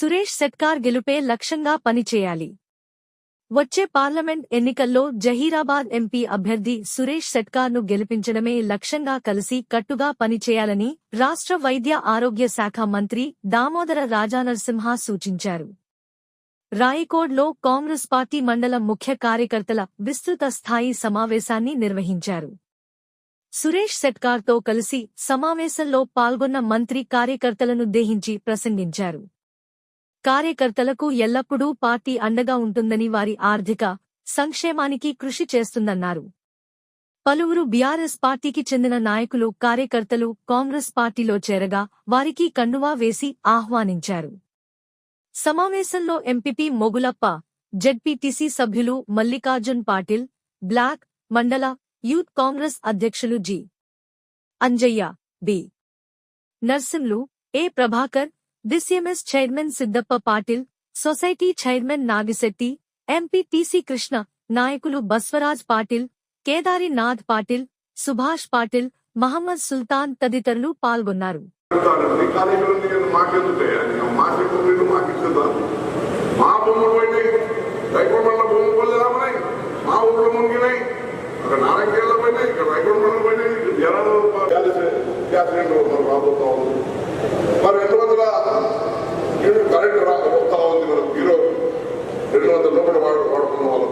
సురేష్ సెట్కార్ గెలుపే లక్ష్యంగా పనిచేయాలి. వచ్చే పార్లమెంట్ ఎన్నికల్లో జహీరాబాద్ ఎంపీ అభ్యర్థి సురేష్ సెట్కార్ను గెలిపించడమే లక్ష్యంగా కలిసి కట్టుగా పనిచేయాలని రాష్ట్ర వైద్య ఆరోగ్య శాఖ మంత్రి దామోదర రాజానరసింహ సూచించారు. రాయకోడ్లో కాంగ్రెస్ పార్టీ మండలం ముఖ్య కార్యకర్తల విస్తృత స్థాయి సమావేశాన్ని నిర్వహించారు. సురేష్ సెట్కార్తో కలిసి సమావేశంలో పాల్గొన్న మంత్రి కార్యకర్తలను దేహించి ప్రసంగించారు. కార్యకర్తలకు ఎల్లప్పుడూ పార్టీ అండగా ఉంటుందని వారి ఆర్థిక సంక్షేమానికి కృషి చేస్తుందన్నారు. పలువురు బీఆర్ఎస్ పార్టీకి చెందిన నాయకులు కార్యకర్తలు కాంగ్రెస్ పార్టీలో చేరగా వారికి కండువా వేసి ఆహ్వానించారు. సమావేశంలో ఎంపీపీ మొగులప్ప జెడ్పీటీసీ సభ్యులు మల్లికార్జున్ పాటిల్ బ్లాక్ మండల యూత్ కాంగ్రెస్ అధ్యక్షులు G. Anjaiah B. Narsimlu A. Prabhakar DCMS chairman Siddappa Patil society chairman Nagishetty MPTC Krishna నాయకులు బస్వరాజ్ పాటిల్ కేదారి నాథ్ పాటిల్ సుభాష్ పాటిల్ మహమ్మద్ సుల్తాన్ తదితరులు పాల్గొన్నారు మా భూములు పోయినాయి భూములు పోలేదామన్నాయి మా ఊళ్ళో మునిగినాయి అక్కడ నారాయణకేళ్ళ పోయినాయి ఇక్కడ పోయినాయి జనాలు గ్యాస్ సిలిండర్ మరి రాబోతా ఉంది మరి రెండు వందల యూనిట్ కరెంట్ రాబోతా ఉంది మనకు ఈరోజు రెండు వందల రూపాయలు వాడు వాడుకున్న వాళ్ళు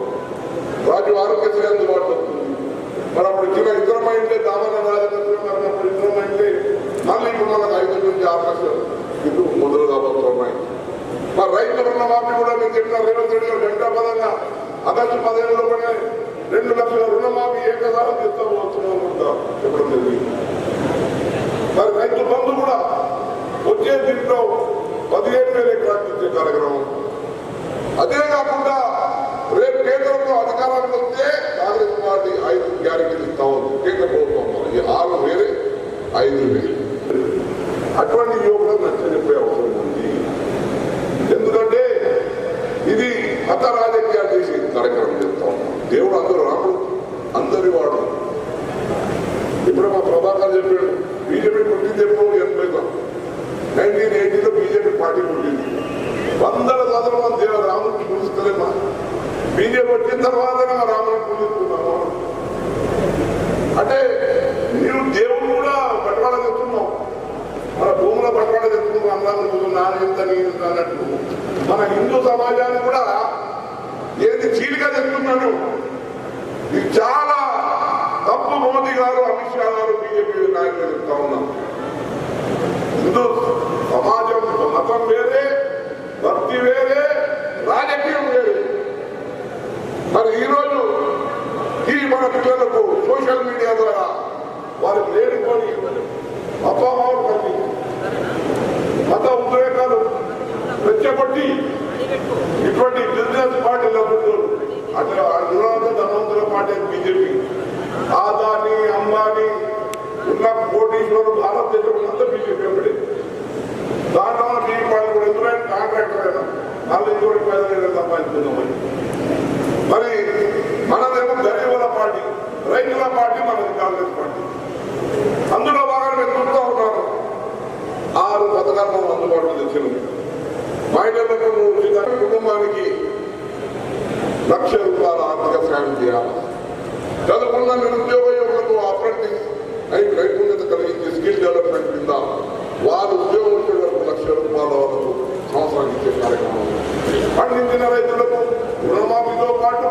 రాజు ఆరోగ్యశ్రీ అందుబాటులో ఉంది. మరి అప్పుడు ఇచ్చిన ఇద్దరు మైండ్లే దామన రాజకీయ ఇద్దరు మైండ్లే మళ్ళీ ఇప్పుడు మనకు ఐదు నుంచి ఆరు లక్షలు ఇది మొదలు కాబోతున్నాయి మరి రైతులు ఉన్న కూడా మీరు చెప్పిన రేవంత్ రెడ్డి గారు గంటాపదంగా ఆగస్టు పదిహేను పడిన రెండు లక్షల రుణమాఫీ ఏకదారం చేస్తాం వస్తున్నాం చెప్పడం జరిగింది. మరి రైతు బంధు కూడా వచ్చే దీంట్లో పదిహేను వేల ఎకరాలకు ఇచ్చే కార్యక్రమం. అదే కాకుండా రేపు కేంద్రంలో అధికారానికి వస్తే కాంగ్రెస్ పార్టీ ఐదు గ్యారెంటీలు ఇస్తా ఉంది. కేంద్ర ప్రభుత్వం ఈ ఆరు వేరే ఐదు వేలు. అటువంటి యువకులను నచ్చజెప్పే అవసరం ఉంది ఎందుకంటే ఇది మత రాజకీయాలు చేసి కార్యక్రమం చేస్తా అందరు రాము రాముడు అందరి వాడు. ఇప్పుడు మా ప్రభాకర్ చెప్పాడు బీజేపీ పుట్టింది ఎప్పుడు ఎనభైలో నైన్టీన్ ఎయిటీలో బీజేపీ పార్టీ పుట్టింది. వందల వందల మంది రాముడికి పూజిస్తలేమా? బీజేపీ వచ్చిన తర్వాత మా రాముని పూజిస్తున్నాము? అంటే నీవు దేవుడు కూడా పట్టుబడ చెప్తున్నావు మన భూముల పట్టుబడ చెప్తున్నావు అన్నాను చూస్తున్నా ఇంత నేను అన్నట్టు. మన హిందూ సమాజాన్ని కూడా ఏది చీలిగా చెప్తున్నాడు చాలా తప్పు మోదీ గారు అమిత్ షా గారు బీజేపీ నాయకులు చెప్తా ఉన్నాం. హిందూ సమాజం మతం వేరే భక్తి వేరే రాజకీయం వేరే. మరి ఈరోజు ఈ మన పిల్లలకు సోషల్ మీడియా ద్వారా కోటీశ్వరులు భారతదేశం అంతా బీజేపీ ఒకటి దాంట్లో ఉన్న టీవీ పార్టీ కూడా ఎందుకంటే కాంట్రాక్టర్ అయినా వాళ్ళు ఇంకోటి పైన సంపాదించుకుందామని మరి మనదేమో గరీబుల పార్టీ రైతుల పార్టీ మనది కాంగ్రెస్ పార్టీ. అందులో భాగంగా మేము చూస్తూ ఉన్నాను ఆరు పథకాలు మనం అందుబాటులో తెచ్చినాం మహిళలకు కుటుంబానికి లక్ష రూపాయల ఆర్థిక సాయం చేయాలి. చదువుకున్న నిరుద్యోగ యువకులకు అప్రెంటిస్ అయి నైపుణ్యత కలిగించే స్కిల్ డెవలప్మెంట్ కింద వారు ఉద్యోగం వచ్చే వరకు లక్ష రూపాయల వరకు సంవత్సరానికి ఇచ్చే కార్యక్రమం పండించిన రైతులకు రుణమాఫీతో పాటు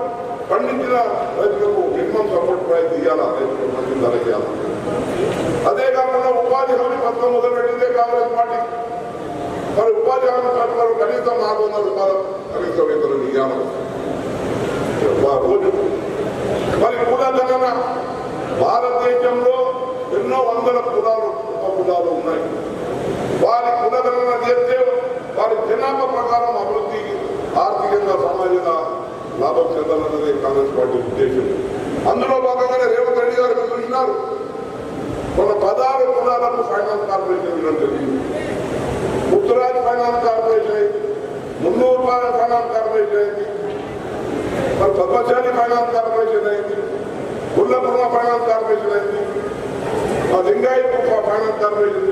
పండించిన రైతులకు మినిమం సపోర్ట్ ప్రైస్ ఇవ్వాలా రైతులకు మంచి ధర ఇవ్వాలి అదే కాకుండా ఉపాధి హామీ పథకం మొదలుపెట్టిందే కాంగ్రెస్ పార్టీ. మరి ఉపాధి హామీ పథకాలు కనీసం నాలుగు వందల రూపాయలు కనీస వేతనం ఇవ్వాలి రోజు. మరి కులగణన భారతదేశంలో ఎన్నో వందల కులాలు ఉప కులాలు ఉన్నాయి. వారి కులగణన చేస్తే వారి జనాభా ప్రకారం అభివృద్ధి ఆర్థికంగా సామాజిక లాభం చెందాలన్నదే కాంగ్రెస్ పార్టీ ఉద్దేశం. అందులో భాగంగానే రేవంత్ రెడ్డి గారు చూసినారు మన పదహారు కులాలకు ఫైనాన్స్ కార్పొరేషన్ ఇవ్వడం జరిగింది ఉత్తరాజ్ ఫైనాన్స్ కార్పొరేషన్ అయింది. మున్నూరు ఫైనాన్స్ కార్పొరేషన్ అయింది. మరి పద్మశాలి ఫైనాన్స్ కార్పొరేషన్ అయింది. గుల్లపుర్మ ఫైనాన్స్ కార్పొరేషన్ అయింది. మా లింగాయత్ ఫైనాన్స్ కార్పొరేషన్